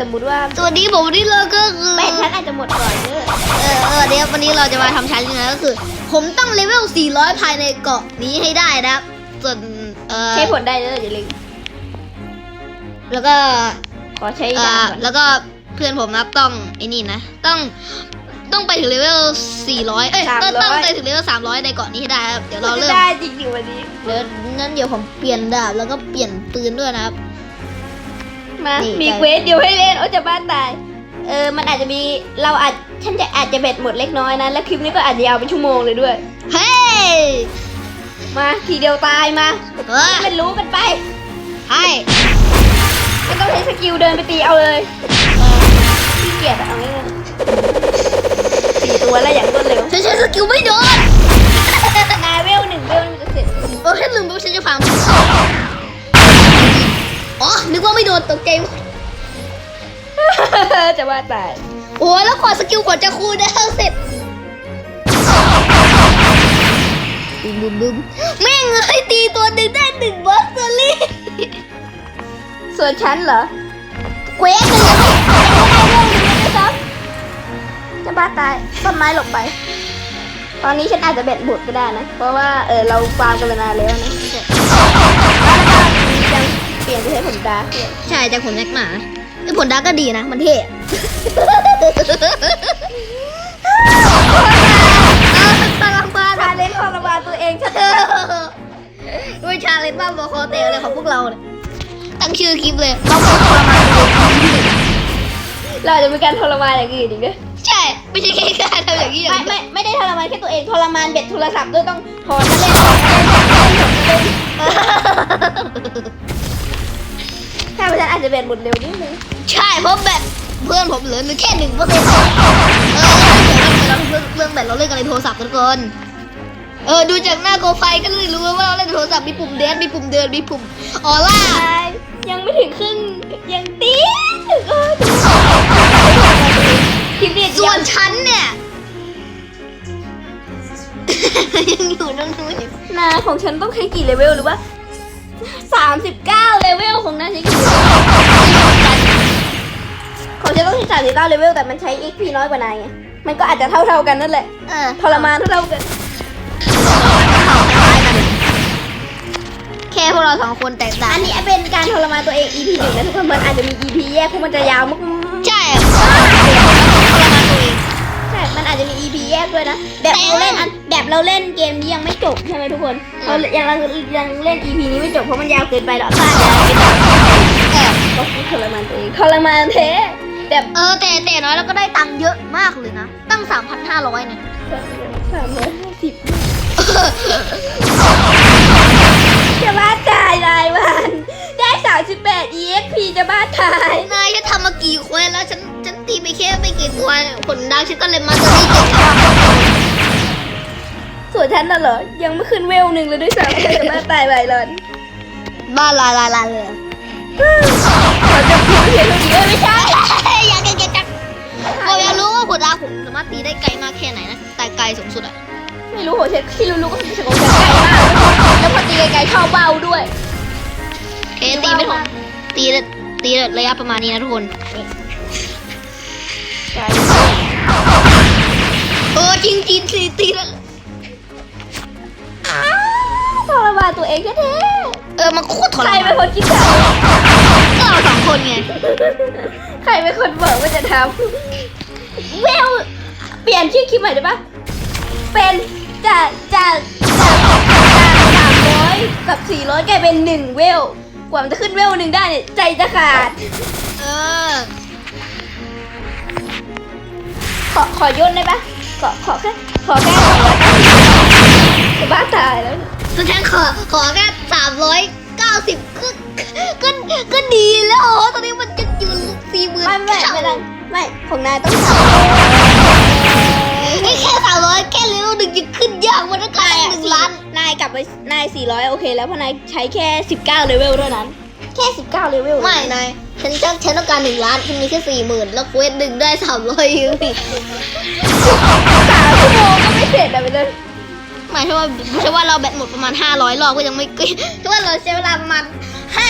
สมมุติว่าสวัสดีผมวันนี้เราก็คือเป็ดฉันอาจจะหมดก่อนเด้อเออเออเดี๋ยววันนี้เราจะมาทำชั้นยังไงก็คือ ผมต้องเลเวล 400 ภายในเกาะนี้ให้ได้นะครับ ส่วนเออใช้ผลได้เด้ออย่าลืมแล้วก็ขอใช้อ่าดาบก่อนแล้วก็เพื่อนผมนะครับต้องไอ้นี่นะ ต้องต้องไปถึงเลเวล 400 เอ้ยต้องต้องไปถึงเลเวล 300 ในเกาะนี้ให้ได้ครับ เดี๋ยวเราเริ่มได้จริงดิวันนี้เดี๋ยวงั้นเดี๋ยวผมเปลี่ยนดาบแล้วก็เปลี่ยนปืนด้วยนะครับ มานี่ มีได้เควสเดียวให้เล่นโอ้จะบ้านตาย เออ มันอาจจะมีเราอาจฉันจะอาจจะเบ็ดหมดเล็กน้อยนะ และคลิปนี้ก็อาจจะยาวเป็นชั่วโมงเลยด้วย เฮ้ยมาทีเดียวตายมาเฮ้ยไม่รู้กันไปให้ไม่ต้องใช้สกิลเดินไปตีเอาเลยขี้เกียจอะเอาง่ายๆสี่ตัวแล้วอย่างรวดเร็วฉันใช้สกิลไม่โดนนายเวลหนึ่งเวลมันจะเสร็จ โอ้ฉันลืมไปว่าฉันจะฟัง อ๋อ นึกว่าไม่โดนตกใจหมดจะว่าตายโอ้ยแล้วกว่าสกิลกว่าจะคูลดาวน์เสร็จบึมบึมบึมแม่งเอ้ยตีตัวหนึ่งได้หนึ่งบอสเตอรี่ ส่วนฉันเหรอเควสมันยังไม่จะบ้าตายต้นไม้หลบไป ตอนนี้ฉันอาจจะเบ็ดบุดก็ได้นะ เพราะว่าเออเราฟาร์มกันมานานแล้วนะแล้วก็ยัง เปลี่ยนไปใช้ผลดาร์กด้วยใช่จากผลแม็กหมาไอ้ผลดาร์กก็ดีนะ มันเท่ตารางบ้านชาเล่นทรมานตัวเองฉันวิชาเลนบ้าบอคอเตะอะไรของพวกเราเนี่ยตั้งชื่อคลิปเลยบ้าบอทรมานตัวเองเราอาจจะมีการทรมานอย่างอื่นอีกด้วยใช่ ไม่ใช่แค่การทำอย่างนี้อย่างไม่เดียวไม่ไม่ได้ทรมานแค่ตัวเองทรมานเบ็ดโทรศัพท์ด้วยต้องถอนมาเล่นถอนมาเล่นถอนมาเล่น ถ้าเพราะฉะนั้นอาจจะเบ็ดหมดเร็วนิดนึงใช่เพราะแบตเพื่อนผมเหลือแค่หนึ่งเปอร์เซ็นต์เออเราเรื่องเรื่องแบตเราเล่นกันในโทรศัพท์ทุกคนเออดูจากหน้าโกไฟก็เลยรู้ว่าเราเล่นโทรศัพท์มีปุ่มเดนมีปุ่มเดินมีปุ่มออร่ายังไม่ถึงครึ่งยังตีดเออคลิปนี้ส่วนฉันเนี่ยยังอยู่ตรงนู้นอยู่นาของฉันต้องใช้กี่เลเวลหรือว่า สามสิบเก้าเลเวลของนาใช้กี่ของฉันต้องใช้สามสิบเก้าเลเวลแต่มันใช้ XP น้อยกว่านายไง มันก็อาจจะเท่าเท่าๆกันนั่นแหละเออทรมานเท่าเท่าๆกัน แค่พวกเราสองคนแตกต่าง อันนี้เป็นการทรมานตัวเอง EP หนึ่งนะทุกคน มันอาจจะมี EP แยกเพราะมันจะยาวมาก เราเล่นเกมนี้ยังไม่จบใช่ไหมทุกคนเรายังยังเล่น EP นี้ไม่จบเพราะมันยาวเกินไปหรอกค่ะเออก็คือทรมานตัวเองทรมานเทแบบเออแต่แต่น้อยเราก็ได้ตังค์เยอะมากเลยนะ ตั้ง 3,500เนี่ยสามร้อยห้าสิบจะบ้าตายรายวันได้สามสิบแปด EXP จะบ้าตายนายฉันทำมากี่เควสแล้วฉันฉันตีไปแค่ไม่กี่ตัวเนี่ยผลดังฉันก็เลยมาตัวนี้เก่งแล้ว ส่วนฉันน่ะเหรอ ยังไม่ขึ้นเวลหนึ่งเลยด้วยซ้ำจะบ้าตายไปเลยบ้าลาลาลาเลยขอจะพูดเพียงเท่านี้เอ้ยไม่ใช่ อยากเก่งจังผมอยากรู้ว่าผลดังผมสามารถตีได้ไกลมากแค่ไหนนะ แต่ไกลสูงสุดอะไม่รู้โหเช็คที่รู้ๆก็คือเช็คของฉันไกลมากแล้วพอตีไกลๆเข้าเบาด้วยเคตีไม่ถงตีตีระยะประมาณนี้นะทุกคนเออจริงจริงตีตีแล้ว ทรมานตัวเองแท้เออมันโคตรทๆรใครมาเป็นนคนคิดแบบก็เราสองคนไงใครเป็นคนบอกว่าจะทำเวลเปลี่ยนชื่อคลิปใหม่ได้ปะเป็นจากจากจากสามร้อยกับสี่ร้อยกลายเป็นหนึ่งเวลกว่ามันจะขึ้นเวลหนึ่งได้เนี่ยใจจะขาด เออขอขอย่นได้ปะขอขอแค่ขอแค่สองร้อยเก้าสิบ จะบ้าตายแล้วก็ฉันขอขอแค่สามร้อยเก้าสิบก็ก็ก็ดีแล้วโอ้ตอนนี้มันจะอยู่สี่หมื่นไม่ไม่ไม่ได้ไม่ของนายต้องสามแค่สามร้อยแค่เลเวลหนึ่งจะขึ้นยากมันต้องการหนึ่งล้านนายกลับไปนายสี่ร้อยโอเคแล้วเพราะนายใช้แค่สิบเก้าเลเวลเท่านั้น แค่สิบเก้าเลเวลไม่นายฉันฉันฉันต้องการหนึ่งล้านฉันมีแค่สี่หมื่นแล้วเควสหนึ่งได้สามร้อยยูนิสามชั่วโมงก็ไม่เสร็จอะไปเลย หมายถึงว่าใช่ว่าเราแบตหมดประมาณ 500 รอบก็ยังไม่ก็คือว่าเราใช้เวลาประมาณ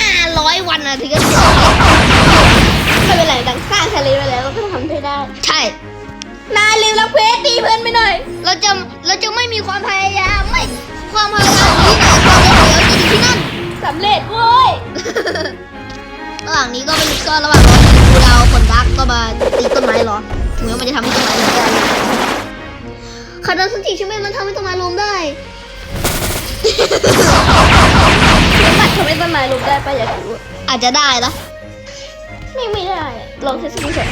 500 วันอะถึงจะไม่เป็นไรดังสร้างทะเลไปแล้วเราก็ทำได้ ใช่นายลืมรับเควสตีเพื่อนไปหน่อย เราจะเราจะไม่มีความพยายามไม่ความพยายามที่ไหนความเดียวจะอยู่ที่นั่นสำเร็จเว้ยระหว่างนี้ก็ไม่ก็ระหว่างรอดูดาวคนรักก็มาตีต้นไม้หรอถึงแม้มันจะทำให้ต้นไม้ร้อน คาร์ดสันติใช่ไหมมันทำให้ต้นไม้ล้มได้มันทำให้ต้นไม้ลุกได้ปะอยากรู้อาจจะได้นะไม่ไม่ได้อะลองเทสดูเถอะ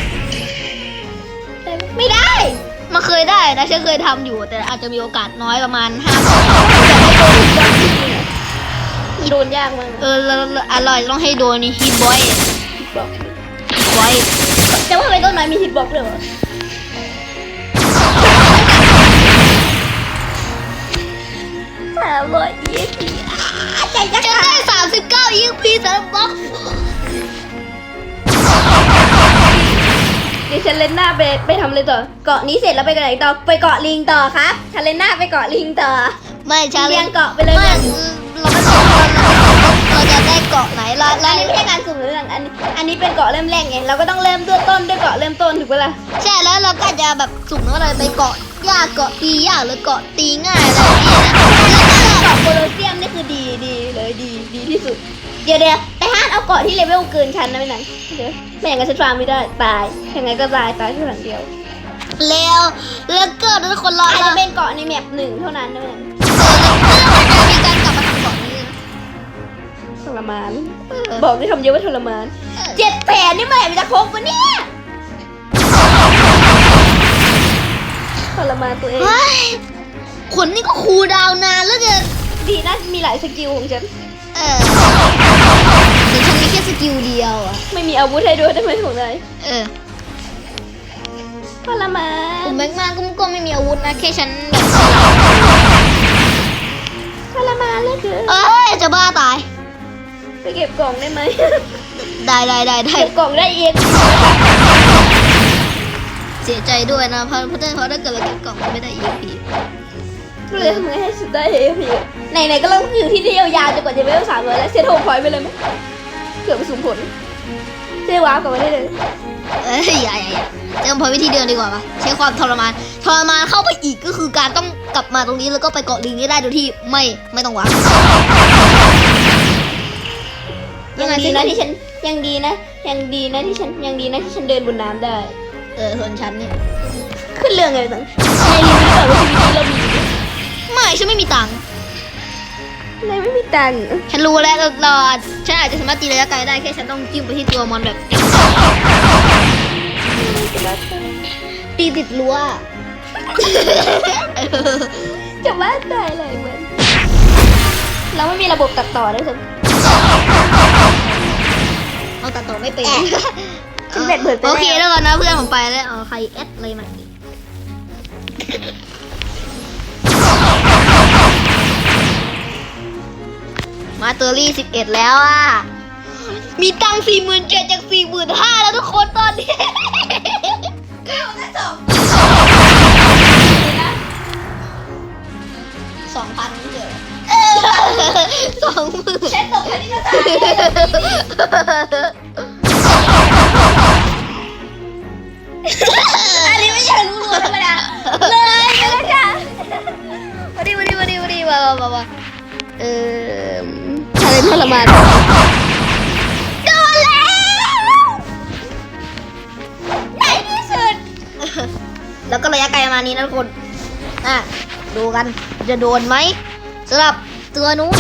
ได้ไหมไม่ได้มันเคยได้นะฉันเคยทำอยู่ แต่อาจจะมีโอกาสน้อยประมาณห้าโดนยากมากเออแล้วแล้วอร่อยต้องให้โดนนี่ฮิตบอยบอกบอยแต่ว่าทำไมต้นไม้มีฮิตบ็อกซ์เลยวะ สามร้อยยี่สิบใจจะจะขาได้ดสามสิบเก้ายิงพีสำหรับบ็อกดิฉันเล่นหน้าไปไปทำอะไรต่อ เกาะนี้เสร็จแล้วไปกันไหนต่อ ไปเกาะลิงต่อครับฉันเล่นหน้าไปเกาะลิงต่อไม่ใช่เรียงเกาะไปเลยไม่เนี่ยเราไม่ต้องเราเราจะได้เกาะไหนเราอัเรานนี้ไม่ใช่การสุ่มหรืออย่างอันนี้อันนี้เป็นเกาะเริ่มแรกไง เราก็ต้องเริ่มด้วยต้นด้วยเกาะเริ่มต้นถูกปะล่ะ ใช่แล้วเราก็จะแบบสุ่มว่าเราไปเกาะยากเกาะตียากหรือเกาะตีง่ายอะไรอย่างเงี้ยนะแล้ว ก็เกาะโคโลเซียมนี่คือดีดีเลยดีดีที่สุด เดี๋ยวเดี๋ยวแต่ห้ามเอาเกาะที่เลเวลเกินชั้นนะไม่นั้นเดี๋ยวไม่อย่างนั้นฉันฟาร์มไม่ได้ตายยังไงก็ตายตายแค่หลังเดียวแล้วแล้วก็ทุกคนรออาจเราจะเป็นเกาะในแมปหนึ่งเท่านั้นนะไม่นั้นมีการกลับมาทำเกาะนี้นะทรมาน บอกได้คำเดียวว่าทรมานเจ็ดแผนนี่เมื่อไหร่มันจะครบวะเนี่ยทรมานตัวเองเฮ้ย ขนนี่ก็คูลดาวน์นานแล้วเกินดีนะมีหลายสกิลของฉัน เออแต่ฉันมีแค่สกิลเดียวอะไม่มีอาวุธให้ด้วยได้ไหมของนายเออทรมากลุ่นมแบงค์มาก็ก็ไม่มีอาวุธนะแค่ฉันแบบทรมานเหลยคือเอ้ยจะบ้าตาย ไปเก็บกล่องได้ไหม ได้ได้ได้ได้เก็บกล่องได้เองเสียใจด้วยนะเพราะเพราะเพราะถ้าเกิดเราเก็บกล่องมันไม่ได้ EXP ก็ เลยทำไงให้สุดได้เอพีไหนๆก็ต้องอยู่ที่นี่ยาวๆจนกว่าจะเวลสามร้อยแล้วเซตโฮมพอยต์ไปเลยไหมเกือบไปสูงผลเจ๊ว้าวกลับมาได้เลยเอ้ยอย่าอย่าอย่าเจอพอวิธีเดินดีกว่าปะใช้ความทรมานทรมานเข้าไปอีกก็คือการต้องกลับมาตรงนี้แล้วก็ไปเกาะลิงให้ได้โดยที่ไม่ไม่ต้องวางยังดีนะที่ฉันยังดีนะ ยังดีนะที่ฉันยังดีนะที่ฉันเดินบนน้ำได้ เออส่วนฉันเนี่ยขึ้นเรื่องไงตังในรีวิวแบบว่าชีวิตนี้เรามี ไม่ฉันไม่มีตังค์ในไม่มีตังค์ฉันรู้แล้วเราเราฉันอาจจะสามารถตีระยะไกลได้แค่ฉันต้องจิ้มไปที่ตัวมอนแบบตีติดรั้วจะว่าตายเลยเหมือนเราไม่มีระบบตัดต่อด้วยซ้เอาตัดต่อไม่เป็นฉันเบ็ดเบิดไปโอแล้วเคแล้วก่อนนะเพื่อนผมไปแล้วเอาใครแอดอะไรมา มาเตอรี่สิบเอ็ดแล้วอะ มีตังสี่หมื่นเจ็ดจากสี่หมื่นห้าแล้วทุกคนตอนนี้สองพันเดียวสองหมื่นเช็ดตกคณิตศาส นี้นะทุกคนอะดูกันจะโดนไหมสำหรับตัวนู้น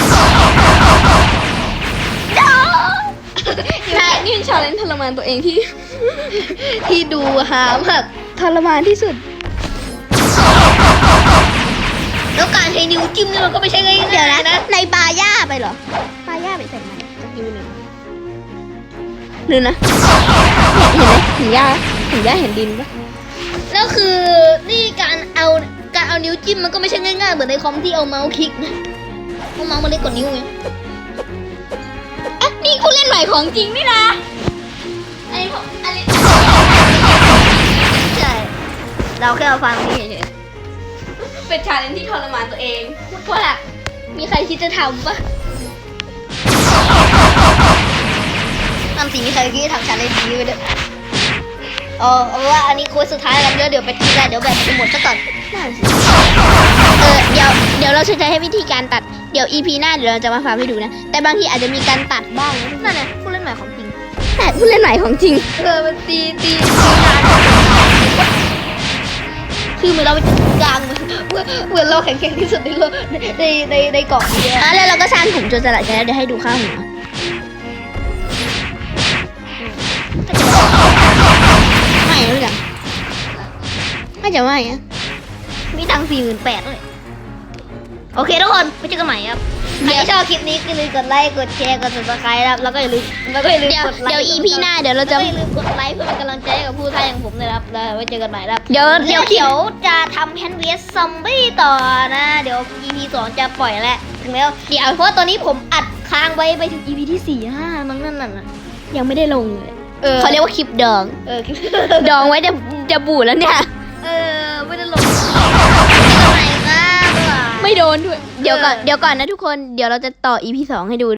นี่นี่ชาเลนจ์ทรมานตัวเองที่ ที่ดูหามากทรมานที่สุด แล้วการใช้นิ้วจิ้มนี่มันก็ไม่ใช่ง่ายๆเดี๋ยวนะนะในปลาย่าไปเหรอปลาย่าไปใส่มันสักยูหนึ่งหรือนะ เห็นไหมเห็นหญ้าเห็นหญ้าเห็นดินปะ แล้วคือนี่การเอาการเอานิ้วจิ้มมันก็ไม่ใช่ง่ายๆเหมือนในคอมที่เอาเมาส์คลิกนะเพราะเมาส์มันเล็กกว่านิ้วไงอะนี่คุณเล่นใหม่ของจริงนี่นะอันนี้ผมอันนี้ใช่เราแค่เอาฟังนี่เฉยเป็นชาเลนจ์ที่ทรมานตัวเองว่าล่ะมีใครคิดจะทำปะๆนั่นสิมีใครคิดจะทำชาเลนจ์นี้ไปด้วย เอาเอาว่าอันนี้โค้ดสุดท้ายแล้วเดี๋ยวเดี๋ยวไปทีแรกเดี๋ยวแบตจะหมดซะก่อนเออเดี๋ยวเดี๋ยวเราจะใช้ให้วิธีการตัดเดี๋ยว EP หน้าเดี๋ยวเราจะมาฟังให้ดูนะ แต่บางทีอาจจะมีการตัดบ้างนะนั่นแหละผู้เล่นใหม่ของจริงแต่ผู้เล่นใหม่ของจริงเออมันตีตีตีนานคือเหมือนเราไปกลางเหมือนเหมือนเราแข็งแกร่งที่สุดในโลกในในในในเกาะนี้อะอะแล้วเราก็สร้างกลุ่มโจรสลัดกันแล้วเดี๋ยวให้ดูข้างหัว จะไม่อะมีตังค์สี่หมื่นแปดเลยโอเคทุกคนไปเจอกันใหม่ครับใครชอบคลิปนี้ก็อย่าลืมกดไลค์กดแชร์กด subscribe นะครับแล้วก็อย่าลืมแล้วก็อย่าลืมเดี๋ยวกดไลค์เดี๋ยว EP หน้าเดี๋ยวเราแล้วจะก็อย่าลืมกดไลค์เพื่อเป็นกำลังใจให้กับผู้ท่าอย่างผมนะครับแล้วไว้เจอกันใหม่นะครับเดี๋ยวเดี๋เดี๋ยยววเดี๋ยวจะทำแฮนด์เวสซอมบี้ต่อนะ เดี๋ยว EP สองจะปล่อยแล้วถึงแล้วเดี๋ยวเพราะว่าตอนนี้ผมอัดค้างไว้ไปถึง EP ที่สี่ห้ามั้งนั่นน่ะยังไม่ได้ลงเลยเออเขาเรียกว่าคลิปดองเออคลิป ดองไว้จะจะบูดแล้วเนี่ย เออไม่ได้ลงเจอกันใหม่ครับไม่โดนด้วย เดี๋ยวก่อนเออเดี๋ยวก่อนนะทุกคน เดี๋ยวเราจะต่อ EP สองให้ดู